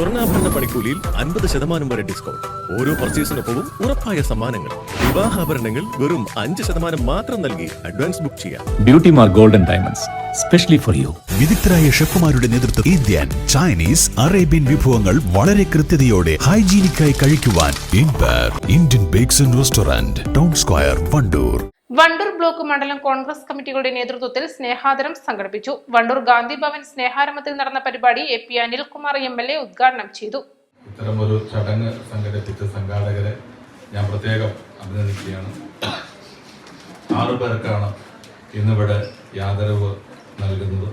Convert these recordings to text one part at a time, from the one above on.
സ്വർണാഭരണ പണിക്കൂലിയിൽ അൻപത് ശതമാനം വരെ ഡിസ്കൗണ്ട്. ഓരോ പർച്ചേസിനൊപ്പവും ഉറപ്പായ സമ്മാനങ്ങൾ. വിവാഹാഭരണങ്ങൾ വെറും അഞ്ച് ശതമാനം മാത്രം നൽകി അഡ്വാൻസ് ബുക്ക് ചെയ്യാം. Beauty Mar golden diamonds specially for you. വിദഗ്ധരായ ഷെഫുമാരുടെ നേതൃത്വം ഇന്ത്യൻ ചൈനീസ് അറേബ്യൻ വിഭവങ്ങൾ വളരെ കൃത്യതയോടെ ഹൈജീനിക്കായി കഴിക്കുവാൻ ഇൻപർ Indian bakes and restaurant town square Wandoor. Wandoor block മണ്ഡലം കോൺഗ്രസ് കമ്മിറ്റികളുടെ നേതൃത്വത്തിൽ സ്നേഹാദരം സംഘടിപ്പിച്ചു. വണ്ടൂർ ഗാന്ധി ഭവൻ സ്നേഹാരമത്തിൽ നടന്ന പരിപാടി A P Anilkumar M L A ഉദ്ഘാടനം ചെയ്തു. ഇത്തരമൊരു ചടങ്ങ് സംഘടിപ്പിച്ച സംഘാടകരെ ഞാൻ പ്രത്യേകം അഭിനന്ദിക്കുകയാണ്. ആറു പേർക്കാണ് ഇന്നിവിടെ യാദരവ് നൽകുന്നത്.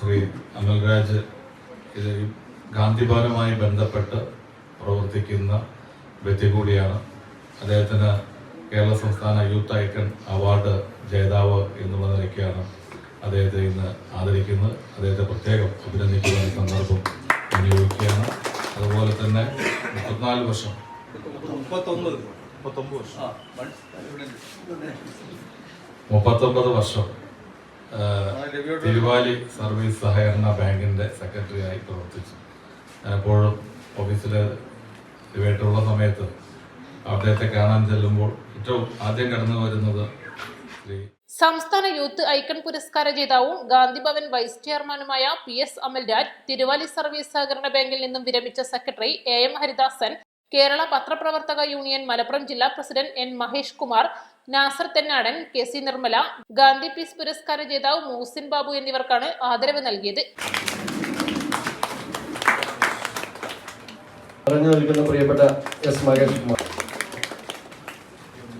ശ്രീ അമൽരാജ് ഇത് ഗാന്ധിഭവനുമായി ബന്ധപ്പെട്ട് പ്രവർത്തിക്കുന്ന വ്യക്തി കൂടിയാണ്. അദ്ദേഹത്തിന് കേരള സംസ്ഥാന യൂത്ത് ഐക്കൺ അവാർഡ് ജേതാവ് എന്നുള്ള നിലയ്ക്കാണ് അദ്ദേഹത്തെ ഇന്ന് ആദരിക്കുന്നത്. അദ്ദേഹത്തെ പ്രത്യേകം അഭിനന്ദിക്കുന്ന സന്ദർഭം വിനിയോഗിക്കുകയാണ് അതുപോലെ തന്നെ മുപ്പത്തിനാല് വർഷം. മുപ്പത്തൊമ്പത്. വർഷം. തിരുവാലി സർവീസ് സഹകരണ ബാങ്കിന്റെ സെക്രട്ടറിയായി പ്രവർത്തിച്ചു. ഞാനെപ്പോഴും ഓഫീസിൽ ഇവയായിട്ടുള്ള സമയത്ത് അദ്ദേഹത്തെ കാണാൻ ചെല്ലുമ്പോൾ ഏറ്റവും ആദ്യം കടന്നു വരുന്നത് സംസ്ഥാന യൂത്ത് ഐക്കൺ പുരസ്കാര ജേതാവും ഗാന്ധിഭവൻ വൈസ് ചെയർമാനുമായ P S Amalraj Thiruvali service സഹകരണ ബാങ്കിൽ നിന്നും വിരമിച്ച secretary A M Haridasan Kerala പത്രപ്രവർത്തക യൂണിയൻ മലപ്പുറം ജില്ലാ president N Mahesh Kumar Nasar Thennadan K C Nirmala Gandhi peace പുരസ്കാര ജേതാവ് മൂസിൻ ബാബു എന്നിവർക്കാണ് ആദരവ് നൽകിയത്. പറഞ്ഞു നിൽക്കുന്ന പ്രിയപ്പെട്ട എസ് മഹേഷ് കുമാർ.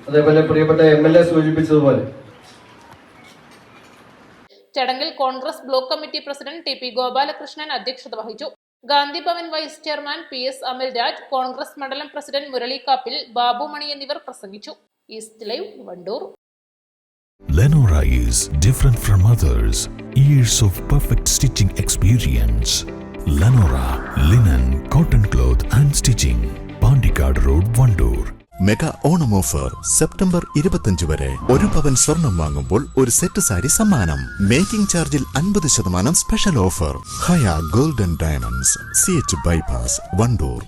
അതേപോലെ പ്രിയപ്പെട്ട എം എൽ എ സൂചിപ്പിച്ചതുപോലെ ചടങ്ങിൽ Congress block committee president T P Gopalakrishnan അധ്യക്ഷത വഹിച്ചു Gandhi Bhavan vice chairman P S Amilraj Congress മണ്ഡലം പ്രസിഡന്റ് മുരളി കാപ്പിൽ ബാബുമണി എന്നിവർ പ്രസംഗിച്ചു east live Wandoor Lenora is different from others. Years of perfect stitching experience. Lenora linen, cotton cloth and stitching. Mega Onam offer September ഇരുപത്തിയഞ്ച് വരെ. ഒരു പവൻ സ്വർണം വാങ്ങുമ്പോൾ ഒരു set sari സമ്മാനം. മേക്കിംഗ് ചാർജിൽ അൻപത് ശതമാനം special offer. Haya golden diamonds C H bypass Wandoor.